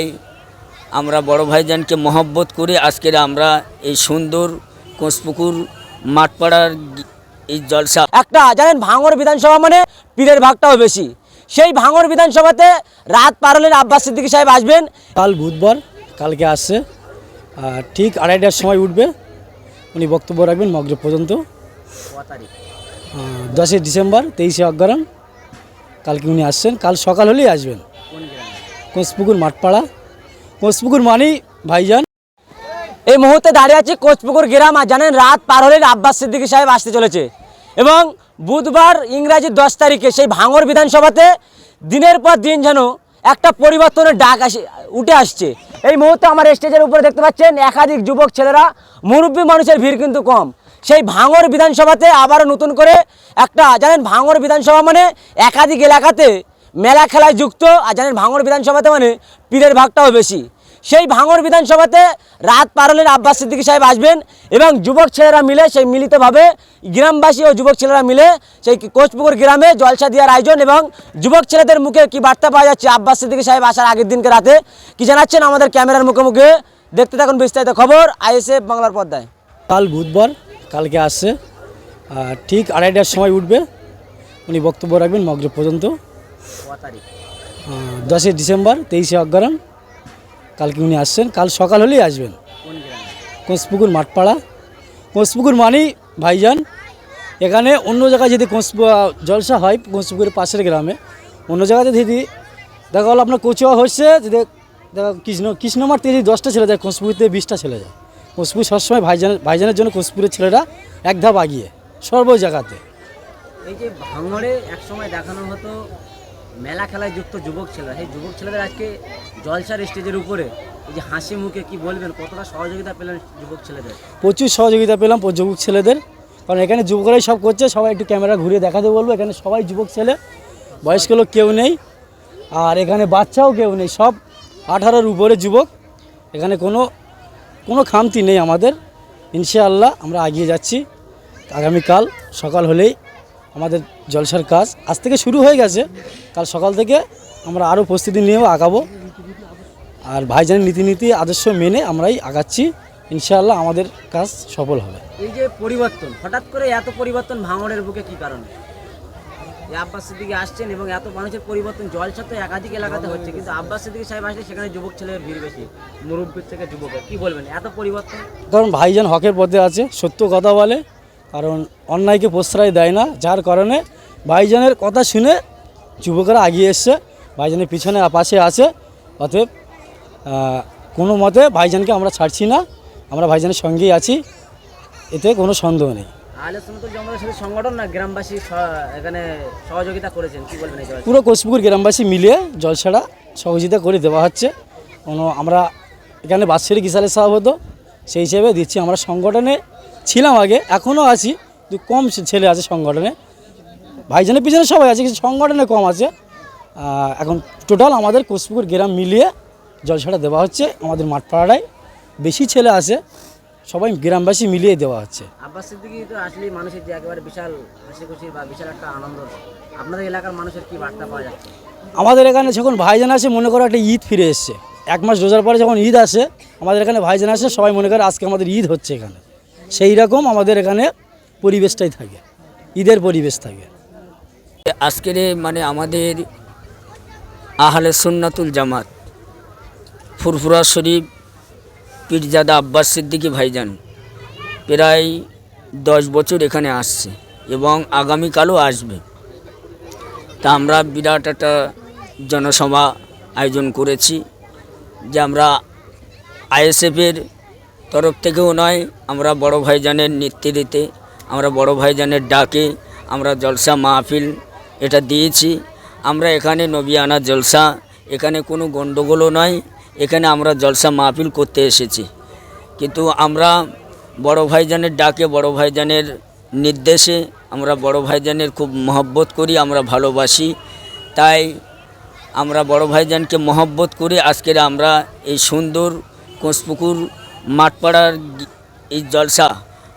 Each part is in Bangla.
এই আমরা বড় ভাইজানকে মহব্বত করে আজকের আমরা এই সুন্দর কোষপুকুর মাঠপাড়ার এই জলসা একটা জানেন ভাঙর বিধানসভা মানে পীরের ভাগটাও বেশি। সেই ভাঙর বিধানসভাতে রাত পারলেন আব্বাস সিদ্দিকী সাহেব আসবেন। কাল বুধবার কালকে আসছে আর ঠিক আড়াইটার সময় উঠবে। উনি বক্তব্য রাখবেন মগজ পর্যন্ত। দশই ডিসেম্বর তেইশে অগ্রহণ কালকে উনি আসছেন কাল সকাল হলেই আসবেন। কোঁচপুকুর মাঠপাড়া। কোঁচপুকুর মানেই ভাইজান। এই মুহূর্তে দাঁড়িয়ে আছি কোচপুকুর গ্রাম আর জানেন, রাত পার হলে আব্বাস সিদ্দিকী সাহেব আসতে চলেছে। এবং বুধবার ইংরাজি দশ তারিখে সেই ভাঙর বিধানসভাতে দিনের পর দিন যেন একটা পরিবর্তনের ডাক আসে, উঠে আসছে। এই মুহূর্তে আমার স্টেজের উপরে দেখতে পাচ্ছেন, একাধিক যুবক ছেলেরা, মুরব্বী মানুষের ভিড় কিন্তু কম। সেই ভাঙর বিধানসভাতে আবারও নতুন করে একটা, জানেন, ভাঙর বিধানসভা মানে একাধিক এলাকাতে মেলা খেলায় যুক্ত, আর জানেন ভাঙর বিধানসভাতে মানে পীরের ভাগটাও বেশি। সেই ভাঙর বিধানসভাতে রাত পার হলে আব্বাস সিদ্দিকী সাহেব আসবেন এবং যুবক ছেলেরা মিলে সেই মিলিতভাবে গ্রামবাসী ও যুবক ছেলেরা মিলে সেই কোচপুকুর গ্রামে জলসা দেওয়ার আয়োজন এবং যুবক ছেলেদের মুখে কি বার্তা পাওয়া যাচ্ছে আব্বাস সিদ্দিকী সাহেব আসার আগের দিনকে রাতে? কি জানাচ্ছেন আমাদের ক্যামেরার মুখে মুখে দেখতে থাকুন বিস্তারিত খবর আইএসএফ বাংলার পর্দায়। কাল বুধবার, কালকে আসছে। ঠিক আড়াইটার সময় উঠবে। উনি বক্তব্য রাখবেন মগজ পর্যন্ত। দশই ডিসেম্বর তেইশে অগ্রহণ কালকে উনি আসছেন। কাল সকাল হলেই আসবেন। কোঁচপুকুর মাঠপাড়া। কোঁচপুকুর মানেই ভাইজান। এখানে অন্য জায়গায় যদি কোঁচ জলসা হয় কোঁচপুকুরের পাশের গ্রামে। অন্য জায়গাতে যদি দেখা গেলো আপনার কোচুয়া হচ্ছে যদি দেখা কৃষ্ণ কৃষ্ণমার থেকে যদি দশটা ছেলে যায় কোঁচপুকুর থেকে বিশটা ছেলে যায়। কোঁচপুর সবসময় ভাইজানের ভাইজানের জন্য কোঁচপুরের ছেলেরা এক ধাপ আগিয়ে সর্ব জায়গাতে। এই যে ভাঙড়ে একসময় দেখানো হতো মেলা খেলায় যুক্ত যুবক ছেলেরা। সেই যুবক ছেলেদের আজকে জলসার স্টেজের উপরে এই যে হাসি মুখে কি বলবেন, কতটা সহযোগিতা পেলেন যুবক ছেলেদের? প্রচুর সহযোগিতা পেলাম যুবক ছেলেদের। কারণ এখানে যুবকরাই সব করছে, সবাই একটু ক্যামেরা ঘুরিয়ে দেখাতে বলব, এখানে সবাই যুবক ছেলে, বয়স্ক লোক কেউ নেই। আর এখানে বাচ্চাও কেউ নেই, সব আঠারোর উপরে যুবক। এখানে কোনো কোনো খামতি নেই আমাদের। ইনশাআল্লাহ আমরা এগিয়ে যাচ্ছি। আগামীকাল সকাল হলেই আমাদের জলসার কাজ আজ থেকে শুরু হয়ে গেছে। কাল সকাল থেকে আমরা আরও প্রস্তুতি নিয়েও আগাবো। আর ভাইজানের নীতিনীতি আদর্শ মেনে আমরাই আগাচ্ছি। ইনশাআল্লাহ আমাদের কাজ সফল হবে। এই যে পরিবর্তন হঠাৎ করে এত পরিবর্তন ভাঙড়ের বুকে কি কারণে? এই আব্বাস সিদ্দিকি আসছেন এবং এত মানুষের পরিবর্তন জলসা তো একাধিক এলাকাতে হচ্ছে কিন্তু আব্বাস সিদ্দিকি সাহেব আসলে সেখানে যুবক ছেলের ভিড় বেশি মুরব্বীর থেকে যুবকের। কি বলবেন এত পরিবর্তন? কারণ ভাইজান হকের পথে আছে সত্য কথা বলে কারণ অন্যায়কে প্রশ্রয় দেয় না যার কারণে ভাইজানের কথা শুনে যুবকরা এগিয়ে এসছে। ভাইজানের পিছনে পাশে আছে। অতএব কোনো মতে ভাইজানকে আমরা ছাড়ছি না আমরা ভাইজানের সঙ্গেই আছি। এতে কোনো সন্দেহ নেই। পুরো কোচপুকুর গ্রামবাসী মিলিয়ে জলছাড়া সহযোগিতা করে দেওয়া হচ্ছে। কোনো আমরা এখানে বাৎসরিক সাহেব হতো সেই হিসেবে দিচ্ছি আমরা সংগঠনে। ছিলাম আগে এখনও আছি। কিন্তু কম ছেলে আছে সংগঠনে। ভাইজানের পিছনে সবাই আছে কিন্তু সংগঠনে কম আছে। এখন টোটাল আমাদের কোচপুকুর গ্রাম মিলিয়ে জলছাড়া দেওয়া হচ্ছে আমাদের মাঠপাড়ায়। বেশি ছেলে আছে সবাই গ্রামবাসী মিলিয়ে দেওয়া হচ্ছে। আব্বাস সিদ্দিকি তো আসলে মানুষের যে একেবারে বিশাল হাসি খুশি বা বিশাল একটা আনন্দ। আপনাদের এলাকার মানুষের কি বার্তা পাওয়া যাচ্ছে? আমাদের এখানে যখন ভাইজান আসে মনে করো একটা ঈদ ফিরে এসছে। এক মাস রোজার পরে যখন ঈদ আসে আমাদের এখানে ভাইজান আসে সবাই মনে করে আজকে আমাদের ঈদ হচ্ছে এখানে। সেই রকম আমাদের এখানে পরিবেশটাই থাকে। ঈদের পরিবেশ থাকে। আজকের মানে আমাদের আহলে সুন্নাতুল জামাত, ফুরফুরা শরীফ, পীরজাদা আব্বাস সিদ্দিকী ভাইজান প্রায় দশ বছর এখানে আসছে এবং আগামীকালও আসবে। তা আমরা বিরাট একটা জনসভা আয়োজন করেছি, যে আমরা আইএসএফের তরফ থেকেও নয়, আমরা বড় ভাইজানের নেতৃত্বে আমরা বড় ভাইজানের ডাকে আমরা জলসা মাহফিল এটা দিয়েছি। আমরা এখানে নবিয়ানা জলসা, এখানে কোনো গণ্ডগোলও নয়, এখানে আমরা জলসা মাহফিল করতে এসেছি। কিন্তু আমরা বড় ভাইজানের ডাকে, বড় ভাইজানের নির্দেশে আমরা বড় ভাইজানের খুব মহব্বত করি, আমরা ভালোবাসি। তাই আমরা বড় ভাইজানকে মহব্বত করে আজকের আমরা এই সুন্দর কোষপুকুর মাঠপাড়ার এই জলসা।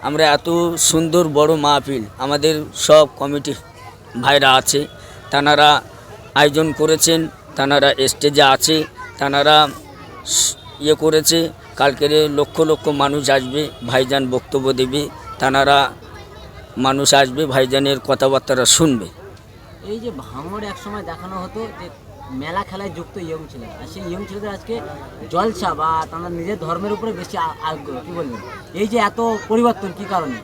আমরা এত সুন্দর বড় মাহফিল। আমাদের সব কমিটি ভাইরা আছে। তানারা আয়োজন করেছেন। তানারা স্টেজে আছে। তানারা ইয়ে করেছে। কালকের লক্ষ লক্ষ মানুষ আসবে, ভাইজান বক্তব্য দেবে। তানারা মানুষ আসবে, ভাইজানের কথাবার্তারা শুনবে। এই যে ভাঙড় এক সময় দেখানো হতো যে মেলা খেলায় যুক্ত ইয়ং ছেলেরা। আর সেই ইয়ং ছেলেদের আজকে জলসা বা তারা নিজের ধর্মের উপরে বেশি আগ্রহ, কী বলবেন? এই যে এত পরিবর্তন, কি কারণে?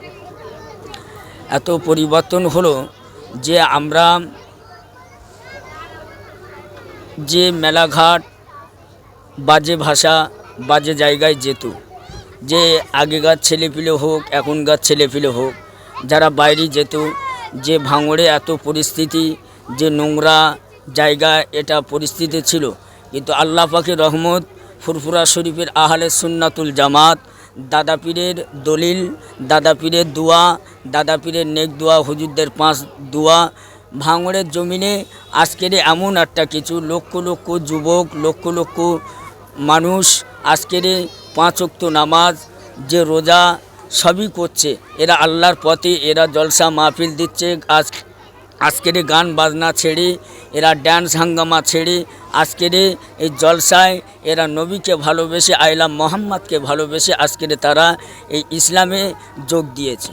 এত পরিবর্তন হলো যে আমরা যে মেলাঘাট বাজে ভাষা, বাজে জায়গায় যেত, যে আগেকার ছেলেপিলে হোক, এখনকার ছেলেপিলে হোক, যারা বাইরে যেত, যে ভাঙড়ে এত পরিস্থিতি, যে নোংরা জায়গা এটা পরিস্থিতি ছিল। কিন্তু আল্লাহ পাকের রহমত ফুরফুরা শরীফের আহলে সুন্নাতুল জামাত, দাদা পীরের দলিল, দাদা পীরের দোয়া, দাদা পীরের নেক দোয়া, হুজুরদের পাঁচ দোয়া, ভাঙড়ের জমিনে আজকের এমন একটা কিছু, লক্ষ লক্ষ যুবক, লক্ষ লক্ষ মানুষ আজকের পাঁচ ওয়াক্ত নামাজ, যে রোজা সবই করছে। এরা আল্লাহর পথে, এরা জলসা মাহফিল দিচ্ছে, আজ, আজকের গান বাজনা ছেড়ে এরা ড্যান্স হাঙ্গামা ছেড়ে আজকের এই জলসায় এরা নবীকে ভালোবেসে, আইলাম মোহাম্মদকে ভালোবেসে আজকের তারা এই ইসলামে যোগ দিয়েছে।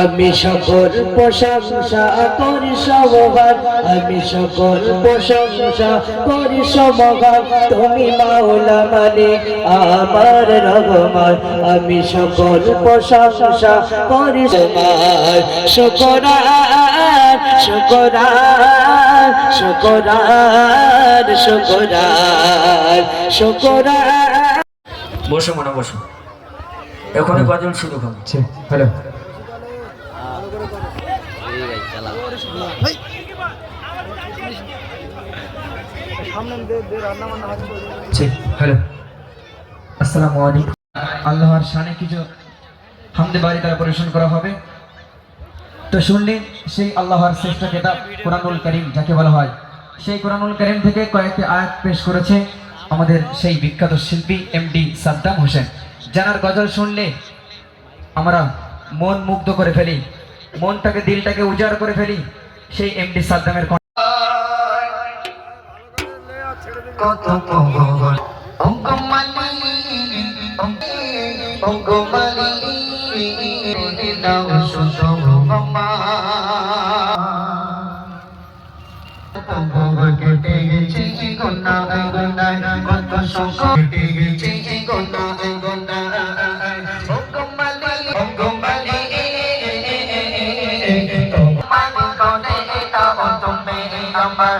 আমি সকল প্রশংসা করি সমগান আমি সকল প্রশংসা করি সমগান তুমি মাওলা মানে আমার রহমান। আমি সকল প্রশংসা করি তোমার। শুকরান শুকরান শুকরান শুকরান শুকরান বসো মনে বসো। এখনই গজল শুরু হবে। হ্যালো। ঠিক হ্যালো। আসসালামু আলাইকুম। আল্লাহর শানে কিছু হামদে বাড়ি দ্বারা পরিবেশন করা হবে। তো শুনলেন সেই আল্লাহর শ্রেষ্ঠ কেতাব কোরআনুল করিম যাকে বলা হয়। সেই কোরআনুল করিম থেকে কয়েকটি আয়াত পেশ করেছে আমাদের সেই বিখ্যাত শিল্পী এমডি সাদ্দাম হোসেন। জানার গজল শুনলে আমরা মন মুগ্ধ করে ফেলি। মনটাকে দিলটাকে উজাড় করে ফেলি সেই এমডি সাদ্দামের কণ্ঠ কত কেটে গেছে কত শোক কেটে গেছে গোনা তোমার